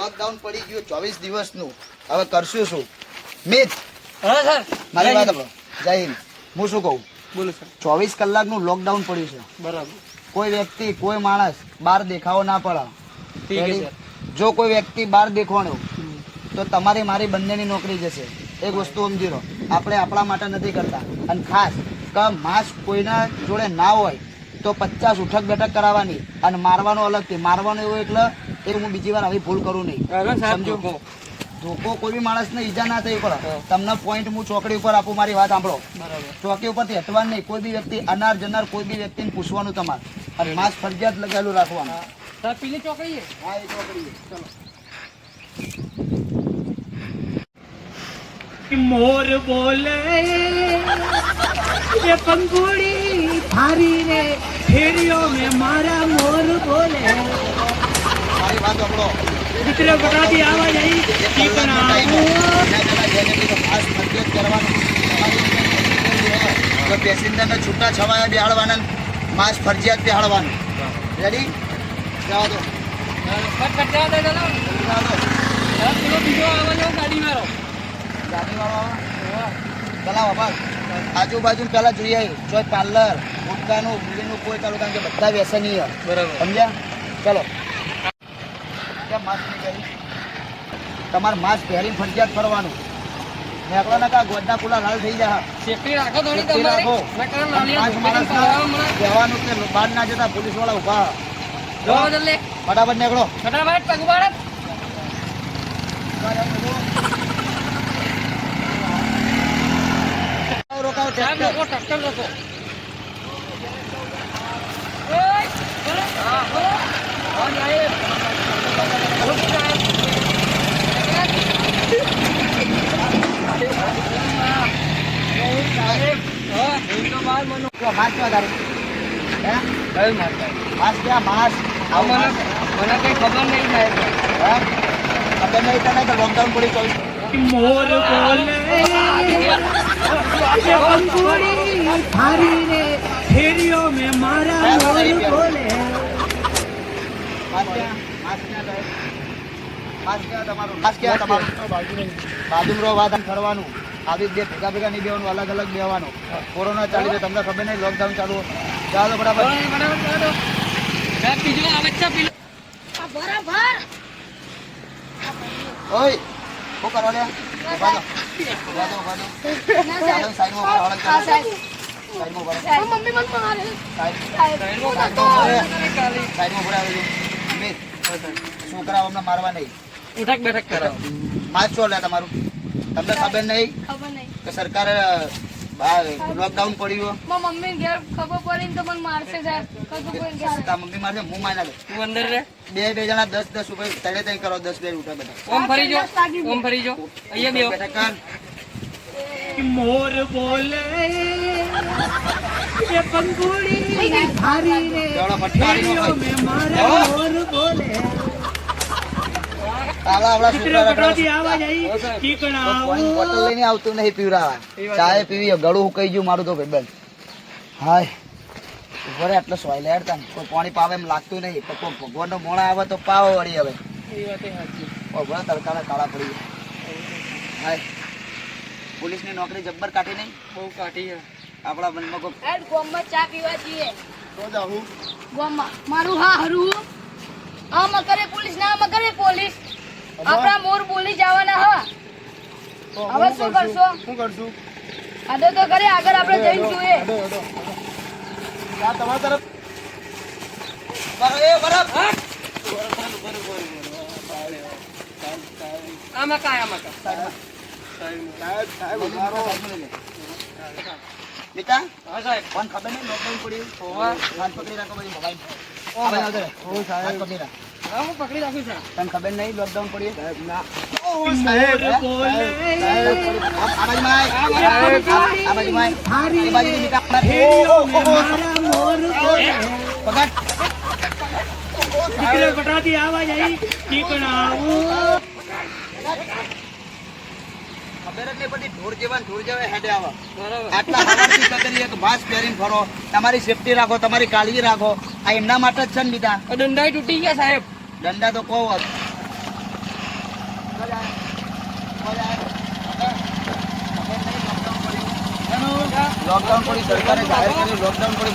Lockdown પડી ગયું ચોવીસ દિવસનું. હવે કરશું શું? મિત હા સર મારી વાત જય હિન્દ. હું શું કહું? બોલો સર ચોવીસ કલાકનું લોકડાઉન પડ્યું છે. બરાબર. કોઈ વ્યક્તિ કોઈ માણસ બહાર દેખાવો ના પડે? જો કોઈ વ્યક્તિ બહાર દેખવાનું તો તમારી મારી બંનેની નોકરી જશે. એક વસ્તુ સમજી લો. આપણે આપણા માટે નથી કરતા. અને ખાસ કે માસ્ક કોઈના જોડે ના હોય તો પચાસ ઉઠક બેઠક કરાવવાની અને મારવાનો અલગથી મારવાનો એવું એટલે એ હું બીજી વાર આવી ભૂલ કરું નહીં. સમજો. ધોકો. કોઈ બી માણસને ઈજા ના થઈ પડે તમને પોઈન્ટ હું ચોકડી ઉપર આપું મારી વાત સાંભળો. બરાબર. ચોકી ઉપરથી હટવાનું નહીં. કોઈ બી વ્યક્તિ અનાર જનાર કોઈ બી વ્યક્તિને પૂછવાનું તમારે. અને માસ્ક ફરજિયાત લગાવેલું રાખવાનું. પેલી ચોકડી હા એ ચોકડી ચલો. મોર બોલે એ થારી રે ફેરિયો મે મારા મોર બોલે. મારી વાત સાંભળો મિત્ર બટાતી આવા જઈ ફરજિયાત કરવાનું. તમારી પેસેન્જરને છૂટા છવાયા બેહાડવાના માસ ફરજિયાત બેહાડવાનું. રેડી જવા દો. કટ જવા દે જવા દો. બીજો આવવાનો ગાડી મારો ગાડીવાળો આવે? ચલાવો બસ આજુબાજુ પહેલા જોઈ આવી ચોય પાર્લર ગુટકાનું બીડીનું કોઈ ચાલુ કારણ કે બધા વ્યસનીય બરાબર. સમજ્યા? ચલો. કેમ માસ્ક નહીં પહેરી? તમારે માસ્ક પહેરીને ફરજિયાત ફરવાનું. નીકળો ને કા ગોદના પુલા લાલ થઈ જાય સેફટી રાખો થોડી તમારી. કહેવાનું કે બહાર ના જતા પોલીસવાળા ઊભા જો ફટાફટ નીકળો. ફટાફટ ઉપાડો રોકાવો સાહેબ ટ્રેક્ટર. લોકો ટ્રેક્ટર લોકો ઓય બોલો હા બોલો હા સાહેબ બોલો સાહેબ સાહેબ હા એ તો બાર મનો? કઈ ખબર નહીં સાહેબ હે? ખબર નહીં તને કે લોકડાઉન પડી ચોવીસ મોર બોલે પંખુડી થારી રે ફેરિયો મે મારા મોર બોલે આમ ફરવાનું આવી બે ભેગા ભેગા અલગ અલગ બેવાનું કોરોના ચાલી રહ્યો તમને ખબર નહીં લોકડાઉન ચાલુ ચાલો બરાબર ઓય શું કરો લે ઊભા થો. ઊભા થો, ઊભા થો. સાઈડમાં ઊભા રહો, સાઈડમાં ઊભા રહો. સાઈડ- સાઈડમાં સાઈડમાં ઊભા રહો. અમિત, છોકરાઓ અમને મારવા નહીં. ઉઠક બેઠક કરો. છો લે તમારું. તમને ખબર નહીં ખબર નહીં. કે સરકારે લોકડાઉન પડ્યું મમ્મી ઘેર ખબર પડી ને તો મને મારશે સાહેબ મમ્મી મારશે હું તું અંદર રે બે બે જણા દસ દસ રૂપિયા તળે તઈ કરો દસ બે રૂપિયા બધા. ઓમ ફરી જો. ઓમ ફરી જો. અહીંયા કર મોર બોલે એ રે. ફટકારી મારા મોર બોલે તાલા આવડા મિત્ર છોકરા બટાતી રખડે. આવા જઈ ટીકણા પાણી બોટલ લઈને આવતું નહીં પીવડાવા ચાય પીવી ગળું હુકાઈ ગયું મારું તો ભાઈબંધ હાય. ઉભરે એટલે સોય લેડતા ને કોઈ પાણી પાવે એમ લાગતું નહીં. તો કોઈ ભગવાનનો મોણા આવે તો પાવો વળી હવે. એ વાતે સાચી. ઉભરે તડકાના કાળા પડી ગયા. હાય. પોલીસની નોકરી જબ્બર કાઢી નહીં? બહુ કાઢી છે. આપણા મનમાં કોઈ હેડ ગોમમાં ચા પીવા જઈએ. તો જાઉં. ગોમમાં. મારું હા હરું. આમાં કરે પોલીસ ના આમાં કરે પોલીસ. આપણા મોર બોલી જવાના હા. હવે શું કરશો? શું કરશું? આદો તો કરે આગળ આપણે જઈને જોઈએ. આ તમારા તરફ. બરાબર, બરાબર. આમાં કાય આમાં કા બેટા હા સાહેબ. કોણ ખબર નહીં લોકડાઉન પડ્યું હાથ પકડી રાખો પછી મોબાઈલ. હાથ પકડી રાખ. હા પકડી રાખું છું. તને ખબર નહીં લોકડાઉન પડી ના. તમારી સેફટી રાખો તમારી કાળજી રાખો. આ એમના માટે જ છે ને બીજા. દંડાઈ તૂટી ગયા સાહેબ. ડંડા તો કહો લોકડાઉન પડી સરકારે જાહેર કર્યું લોકડાઉન પડી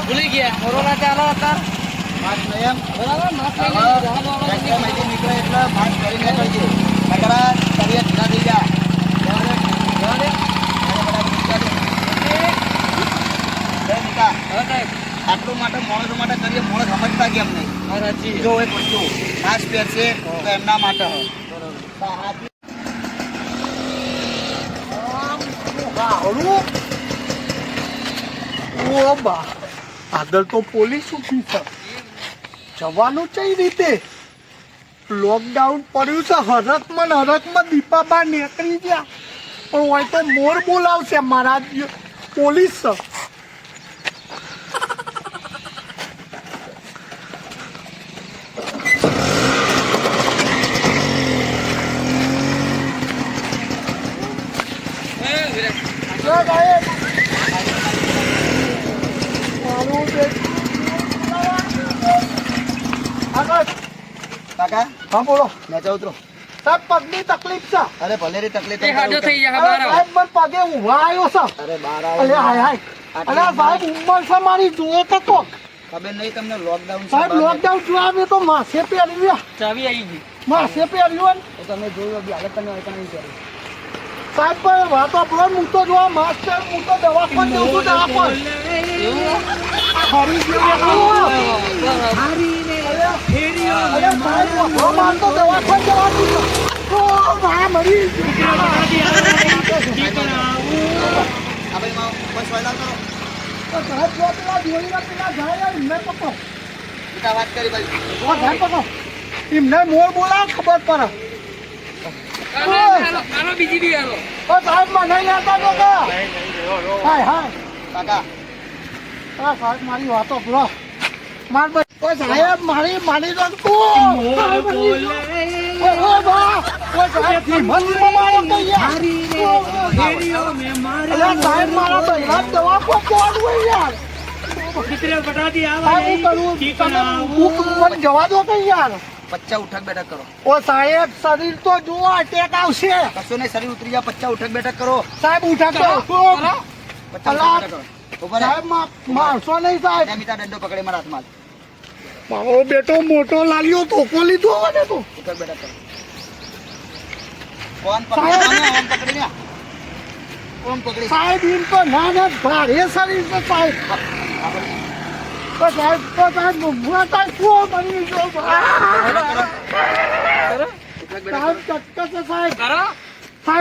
ભૂલી ગયા. કોરોના ચાલો હતા. એમ? બરાબર માસ્ક નહીં નીકળે એટલે માસ્ક કરીને કરજો નકરા તબિયત ના થઈ જાય બરાબર બરાબર આટલું માટે માણસો માટે કરીએ માણસ સમજતા કેમ નહીં. જો એક વસ્તુ માસ્ક પહેરશે તો એમના માટે હોય. હારું ઓ બા આગળ તો પોલીસ છે. જવાનું કઈ રીતે? લોકડાઉન પડ્યું છે હરકમાં હરકમાં દીપાબા નીકળી ગયા. પણ હોય તો મોર બોલાવશે મારા પોલીસ છે એ, વિરાટ. જો સાહેબ મારું બેટું આગળ કાકા? હા બોલો. નીચે ઉતરો. સાહેબ પગની તકલીફ છે. અરે ભલે રી તકલીફ એ હાજો થઈ જાય અરે સાહેબ મને પગે ઊભા આવ્યો છે. અરે બહાર અરે હાય હાય. અરે સાહેબ ઉંમર છે મારી જુઓ તો કોક ખબર નહીં તમને લોકડાઉન સાહેબ લોકડાઉન જો મેં તો માસે ચાવી આવી ગઈ. માસે તમે જોયું બી હાલત તમે હોય નહીં કરી સાહેબ પણ વાતો આપણો હું તો જોવા માસ્ટર હું તો દવા પણ. દઉં છું. દવા પણ એમને વાત કરી ભાઈ ઓ સાહેબ પકડો. એમને મોર બોલાવ ખબર પડે. આલો, આલો, બીજી બી આલો. ઓ સાહેબ મને લેતા તો કા હાય હાય. કાકા. આ સાહેબ મારી વાતો પૂરો માર બસ. ઓ સાહેબ મારી મારી તો ઓ બા. ઓ સાહેબ ધીમત મારો તો યાર? અરે સાહેબ મારા બૈરા દવા કો કોણ હોય યાર. કિતરે બતા દી આવા હું કરું? તમે હું મને જવા દો કે યાર. પચ્ચા ઉઠક બેઠક કરો. ઓ સાહેબ શરીર તો જુઓ અટેક આવશે. કશું નહીં શરીર ઉતરી જાય પચ્ચા ઉઠક બેઠક કરો. સાહેબ. ઉઠક મારશો નહીં સાહેબ. ત્યાં દંડો પકડે મારા હાથમાં. મારો બેટો મોટો લાલ્યો ધોકો લીધો મને તો. ઉઠક બેઠક કરો. કોણ પકડી? કોને? પકડી ને પકડી સાહેબ એમ તો ના ના ભારે શરીર છે સાહેબ. સાહેબ તો બની ગયો ચક્કર છે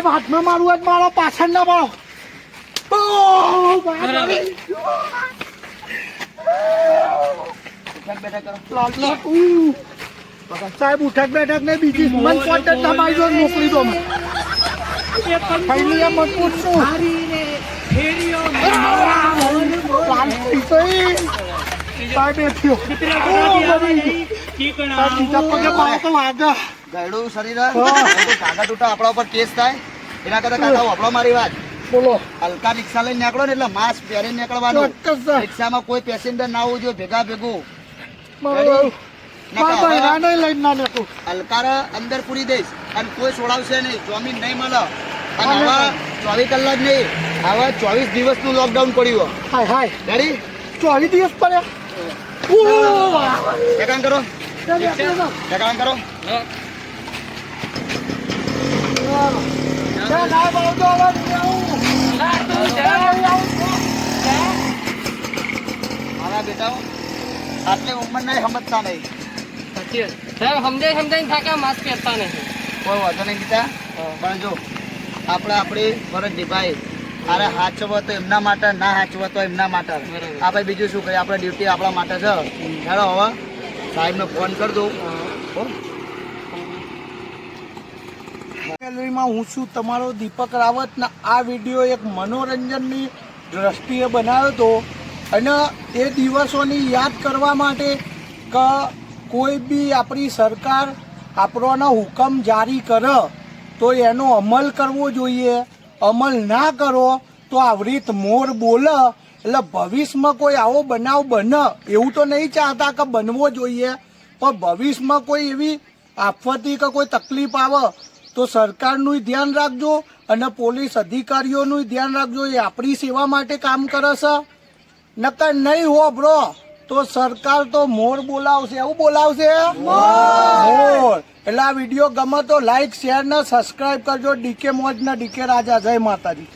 હાથમાં મારું જ મારો પાછળ ના મારો. સાહેબ ઉઠક બેઠક ને બીજી મન કોન્ટેક્ટ તમારી જોડે મોકલી દો મજબૂત ખાલી ગયડું શરીર કાકા તૂટા આપણા ઉપર કેસ થાય. એના કરતા કાકા વાપરો મારી વાત. બોલો. હલકા રિક્ષા લઈને નીકળો ને એટલે માસ્ક પહેરીને નીકળવાનું. રિક્ષામાં કોઈ પેસેન્જર ના હોવું જોઈએ ભેગા ભેગું. ના. હલકારા અંદર પૂરી દઈશ. અને કોઈ છોડાવશે નહીં. ચોમીન નહીં મળે. અને ચોવીસ કલાક નહીં. આવા ચોવીસ દિવસનું લોકડાઉન પડ્યું હાય હાય. રેડી ચોવીસ દિવસ પડ્યા. વાહ. ઠેકાણ કરો આવું. મારા બેટાઓ આટલી ઉંમર નહીં સમજતા નહીં. સાહેબ, સમજાઈ સમજાઈને થાક્યા, માસ્ક પહેરતા નહીં. કોઈ વાંધો નહીં ગીતા પણ જો આપણે આપણી ફરજ નિભાઈ અરે હાચવો તો એમના માટે ના હાચવો તો એમના માટે. આપણે બીજું શું કરીએ આપણે ડ્યુટી આપણા માટે છે. હેડો હવે. સાહેબને ફોન કરી દઉં. ગેલેરીમાં હું છું. તમારો દીપક રાવત ને આ વીડિયો એક મનોરંજનની દ્રષ્ટિએ બનાવ્યો હતો. અને એ દિવસોની યાદ કરવા માટે કે કોઈ બી આપણી સરકાર આપણોનો હુકમ જારી કરે તો એનો અમલ કરવો જોઈએ. અમલ ના કરો, તો આવી રીત મોર બોલે. એટલે ભવિષ્યમાં કોઈ આવો બનાવ બને. એવું તો નહીં ચાહતા કે બનવો જોઈએ. પણ ભવિષ્યમાં કોઈ એવી આફતી કે કોઈ તકલીફ આવે, તો સરકારનું ધ્યાન રાખજો અને પોલીસ અધિકારીઓનું ધ્યાન રાખજો. એ આપણી સેવા માટે કામ કરે છે. નકર નહીં હો, બ્રો. તો સરકાર તો મોર બોલાવશે, એવું બોલાવશે? મોર! એટલે આ વીડિયો ગમે તો લાઈક શેર ને સબસ્ક્રાઇબ કરજો. ડીકે મોજ ને ડીકે રાજા. જય માતાજી.